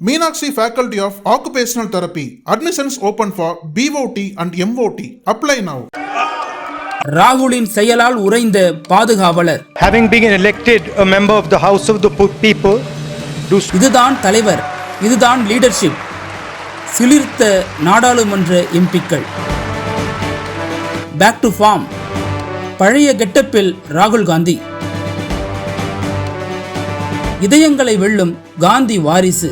Meenakshi Faculty of Occupational Therapy. Admissions open for BOT and MOT. Apply now. ராகுலின் செயலால் உறைந்த பாதுகாவலர் having been elected a member of the House of the People, do இதுதான் தலைவர் இதுதான் leadership சிலிர்த்த நாடாளுமன்ற எம்பிக்கள் back to form பழைய கெட்டப்பில் ராகுல் காந்தி இதயங்களை வெல்லும் காந்தி வாரிசு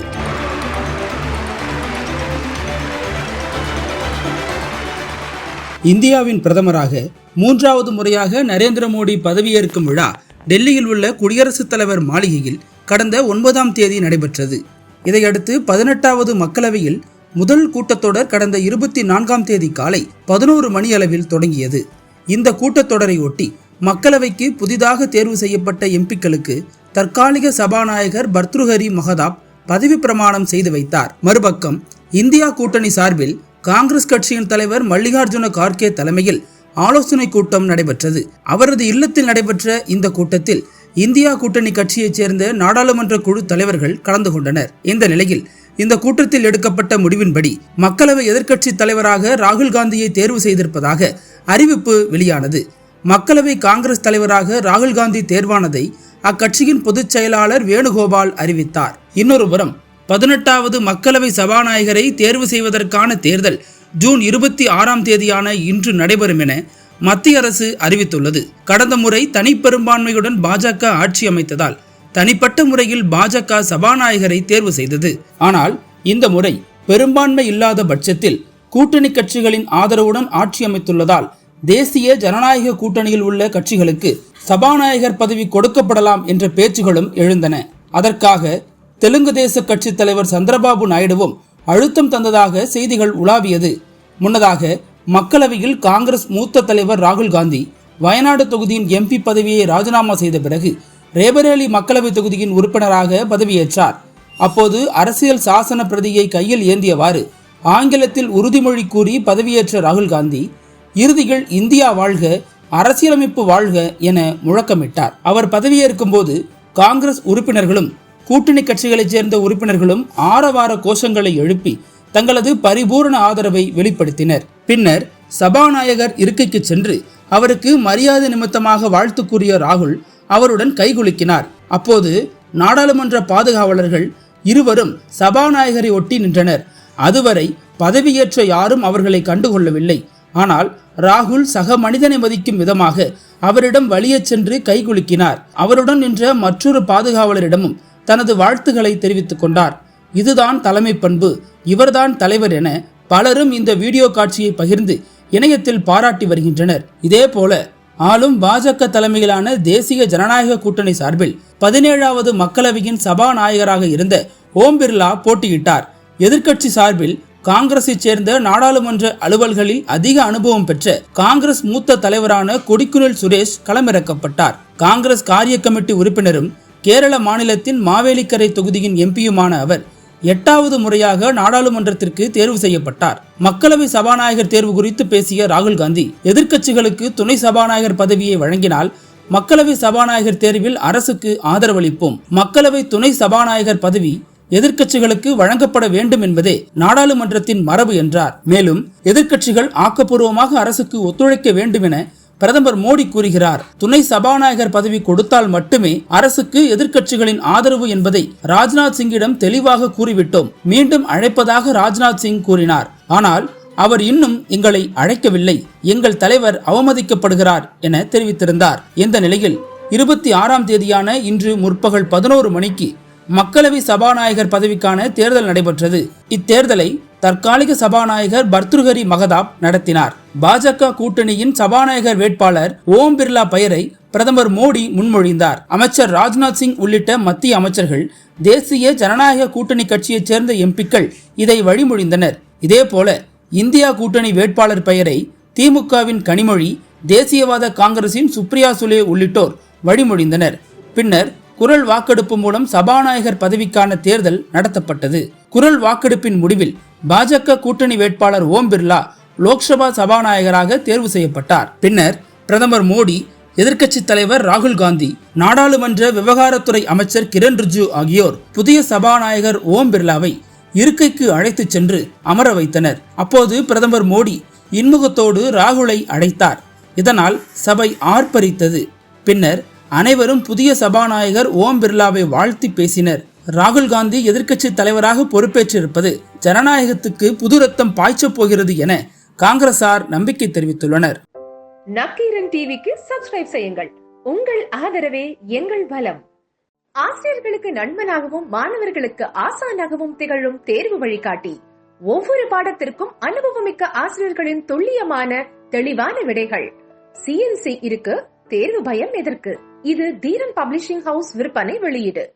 இந்தியாவின் பிரதமராக மூன்றாவது முறையாக நரேந்திர மோடி பதவியேற்கும் விழா டெல்லியில் உள்ள குடியரசுத் தலைவர் மாளிகையில் கடந்த ஒன்பதாம் தேதி நடைபெற்றது. இதையடுத்து பதினெட்டாவது மக்களவையில் முதல் கூட்டத்தொடர் கடந்த இருபத்தி நான்காம் தேதி காலை பதினோரு மணி அளவில் தொடங்கியது. இந்த கூட்டத்தொடரை ஒட்டி மக்களவைக்கு புதிதாக தேர்வு செய்யப்பட்ட எம்பிக்களுக்கு தற்காலிக சபாநாயகர் பர்த்ருஹரி மகதாப் பதவி பிரமாணம் செய்து வைத்தார். மறுபக்கம் இந்தியா கூட்டணி சார்பில் காங்கிரஸ் கட்சியின் தலைவர் மல்லிகார்ஜுன கார்கே தலைமையில் ஆலோசனை கூட்டம் நடைபெற்றது. அவரது இல்லத்தில் நடைபெற்ற இந்த கூட்டத்தில் இந்தியா கூட்டணி கட்சியைச் சேர்ந்த நாடாளுமன்ற குழு தலைவர்கள் கலந்து கொண்டனர். இந்த நிலையில் இந்த கூட்டத்தில் எடுக்கப்பட்ட முடிவின்படி மக்களவை எதிர்க்கட்சி தலைவராக ராகுல் காந்தியை தேர்வு செய்திருப்பதாக அறிவிப்பு வெளியானது. மக்களவை காங்கிரஸ் தலைவராக ராகுல் காந்தி தேர்வானதை அக்கட்சியின் பொதுச் செயலாளர் வேணுகோபால் அறிவித்தார். இன்னொரு புறம் பதினெட்டாவது மக்களவை சபாநாயகரை தேர்வு செய்வதற்கான தேர்தல் ஜூன் இருபத்தி ஆறாம் தேதியான இன்று நடைபெறும் என மத்திய அரசு அறிவித்துள்ளது. கடந்த முறை தனிப்பெரும்பான்மையுடன் பாஜக ஆட்சி அமைத்ததால் தனிப்பட்ட முறையில் பாஜக சபாநாயகரை தேர்வு செய்தது. ஆனால் இந்த முறை பெரும்பான்மை இல்லாத பட்சத்தில் கூட்டணி கட்சிகளின் ஆதரவுடன் ஆட்சி அமைத்துள்ளதால் தேசிய ஜனநாயக கூட்டணியில் உள்ள கட்சிகளுக்கு சபாநாயகர் பதவி கொடுக்கப்படலாம் என்ற பேச்சுகளும் எழுந்தன. அதற்காக தெலுங்கு தேச கட்சி தலைவர் சந்திரபாபு நாயுடுவும் அழுத்தம் தந்ததாக செய்திகள் உலாவியது. முன்னதாக மக்களவையில் காங்கிரஸ் மூத்த தலைவர் ராகுல் காந்தி வயநாடு தொகுதியின் எம்பி பதவியை ராஜினாமா செய்த பிறகு ரேபரேலி மக்களவை தொகுதியின் உறுப்பினராக பதவியேற்றார். அப்போது அரசியல் சாசன பிரதியை கையில் ஏந்தியவாறு ஆங்கிலத்தில் உறுதிமொழி கூறி பதவியேற்ற ராகுல் காந்தி இறுதியில் இந்தியா வாழ்க அரசியலமைப்பு வாழ்க என முழக்கமிட்டார். அவர் பதவியேற்கும் போது காங்கிரஸ் உறுப்பினர்களும் கூட்டணி கட்சிகளைச் சேர்ந்த உறுப்பினர்களும் ஆரவார கோஷங்களை எழுப்பி தங்களது பரிபூரண ஆதரவை வெளிப்படுத்தினர். பின்னர் சபாநாயகர் இருக்கைக்கு சென்று அவருக்கு மரியாதை நிமித்தமாக வாழ்த்து கூறிய ராகுல் அவருடன் கைகுலுக்கினார். அப்போது நாடாளுமன்ற பாதுகாவலர்கள் இருவரும் சபாநாயகரை ஒட்டி நின்றனர். அதுவரை பதவியேற்ற யாரும் அவர்களை கண்டுகொள்ளவில்லை. ஆனால் ராகுல் சக மனிதனை மதிக்கும் விதமாக அவரிடம் வழியே சென்று கைகுலுக்கினார். அவருடன் நின்ற மற்றொரு பாதுகாவலரிடமும் தனது வாழ்த்துக்களை தெரிவித்துக் கொண்டார். இதுதான் தலைமை பண்பு. இவர்தான் தலைவர் என பலரும் இந்த வீடியோ காட்சியை பகிர்ந்து இணையத்தில் பாராட்டி வருகின்றனர். இதேபோல ஆளும் பாஜக தலைமையிலான தேசிய ஜனநாயக கூட்டணி சார்பில் பதினேழாவது மக்களவையின் சபாநாயகராக இருந்த ஓம் பிர்லா போட்டியிட்டார். எதிர்க்கட்சி சார்பில் காங்கிரஸைச் சேர்ந்த நாடாளுமன்ற அலுவல்களில் அதிக அனுபவம் பெற்ற காங்கிரஸ் மூத்த தலைவரான கொடிக்குனில் சுரேஷ் களமிறக்கப்பட்டார். காங்கிரஸ் காரிய கமிட்டி உறுப்பினரும் கேரள மாநிலத்தின் மாவேலிக்கரை தொகுதியின் எம்பியுமான அவர் எட்டாவது முறையாக நாடாளுமன்றத்திற்கு தேர்வு செய்யப்பட்டார். மக்களவை சபாநாயகர் தேர்வு குறித்து பேசிய ராகுல் காந்தி எதிர்க்கட்சிகளுக்கு துணை சபாநாயகர் பதவியை வழங்கினால் மக்களவை சபாநாயகர் தேர்வில் அரசுக்கு ஆதரவளிப்போம். மக்களவை துணை சபாநாயகர் பதவி எதிர்க்கட்சிகளுக்கு வழங்கப்பட வேண்டும் என்பதே நாடாளுமன்றத்தின் மரபு என்றார். மேலும் எதிர்க்கட்சிகள் ஆக்கப்பூர்வமாக அரசுக்கு ஒத்துழைக்க வேண்டும் என பிரதமர் மோடி கூறுகிறார் துணை சபாநாயகர் பதவி கொடுத்தால் மட்டுமே அரசுக்கு எதிர்க்கட்சிகளின் ஆதரவு என்பதை ராஜ்நாத் சிங்கிடம் தெளிவாக கூறிவிட்டோம். மீண்டும் அழைப்பதாக ராஜ்நாத் சிங் கூறினார். ஆனால் அவர் இன்னும் எங்களை அழைக்கவில்லை. எங்கள் தலைவர் அவமதிக்கப்படுகிறார் என தெரிவித்திருந்தார். இந்த நிலையில் இருபத்தி ஆறாம் தேதியான இன்று முற்பகல் பதினோரு மணிக்கு மக்களவை சபாநாயகர் பதவிக்கான தேர்தல் நடைபெற்றது. இத்தேர்தலை தற்காலிக சபாநாயகர் பர்த்ருஹரி மகதாப் நடத்தினார். பாஜக கூட்டணியின் சபாநாயகர் வேட்பாளர் ஓம் பிர்லா பெயரை பிரதமர் மோடி முன்மொழிந்தார். அமைச்சர் ராஜ்நாத் சிங் உள்ளிட்ட மத்திய அமைச்சர்கள் தேசிய ஜனநாயக கூட்டணி கட்சியைச் சேர்ந்த எம்பிக்கள் இதை வழிமொழிந்தனர். இதேபோல இந்தியா கூட்டணி வேட்பாளர் பெயரை திமுகவின் கனிமொழி தேசியவாத காங்கிரசின் சுப்ரியா சுலே உள்ளிட்டோர் வழிமொழிந்தனர். பின்னர் குரல் வாக்கெடுப்பு மூலம் சபாநாயகர் பதவிக்கான தேர்தல் நடத்தப்பட்டது. குரல் வாக்கெடுப்பின் முடிவில் பாஜக கூட்டணி வேட்பாளர் ஓம் பிர்லா லோக்சபா சபாநாயகராக தேர்வு செய்யப்பட்டார். பின்னர் பிரதமர் மோடி எதிர்க்கட்சி தலைவர் ராகுல் காந்தி நாடாளுமன்ற விவகாரத்துறை அமைச்சர் கிரண் ரிஜு ஆகியோர் புதிய சபாநாயகர் ஓம் பிர்லாவை இருக்கைக்கு அழைத்துச் சென்று அமர வைத்தனர். அப்போது பிரதமர் மோடி இன்முகத்தோடு ராகுலை அழைத்தார். இதனால் சபை ஆர்ப்பரித்தது. பின்னர் அனைவரும் புதிய சபாநாயகர் ஓம் பிர்லாவை வாழ்த்தி பேசினர். ராகுல் காந்தி எதிர்க்கட்சி தலைவராக பொறுப்பேற்றிருப்பது ஜனநாயகத்துக்கு புது ரத்தம் பாய்ச்சப் போகிறது என காங்கிரசார் நம்பிக்கை தெரிவித்துள்ளனர். நக்கீரன் டிவிக்கு சப்ஸ்கிரைப் செய்யுங்கள். உங்கள் ஆதரவே எங்கள் பலம் ஆசிரியர்களுக்கு நண்பனாகவும் மாணவர்களுக்கு ஆசானாகவும் திகழும் தேர்வு வழிகாட்டி. ஒவ்வொரு பாடத்திற்கும் அனுபவமிக்க ஆசிரியர்களின் துல்லியமான தெளிவான விடைகள். சிஎன்சி இருக்கு தேர்வு பயம் எதற்கு? இது தீரன் பப்ளிஷிங் ஹவுஸ் விற்பனை வெளியீடு.